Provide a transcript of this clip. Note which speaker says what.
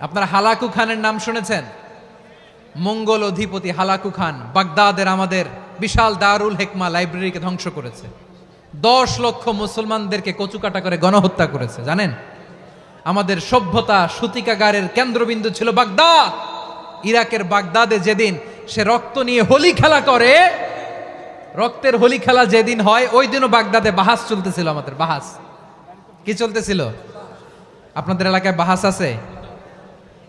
Speaker 1: আপনারা হালাকু খানের নাম শুনেছেন? মঙ্গল অধিপতি হালাকু খান বাগদাদের আমাদের বিশাল দারুল হেকমা লাইব্রেরিকে ধ্বংস করেছে। দশ লক্ষ মুসলমানদেরকে কচুকাটা করে গণহত্যা করেছে, জানেন? আমাদের সভ্যতা সূতিকাগারের কেন্দ্রবিন্দু ছিল বাগদাদ। ইরাকের বাগদাদে যেদিন সে রক্ত নিয়ে হোলি খেলা করে, রক্তের হোলি খেলা যেদিন হয়, ওই দিনও বাগদাদে বাহাস চলতেছিল আমাদের, বাহাস। কি চলতেছিল? আপনাদের এলাকায় বাহাস আছে?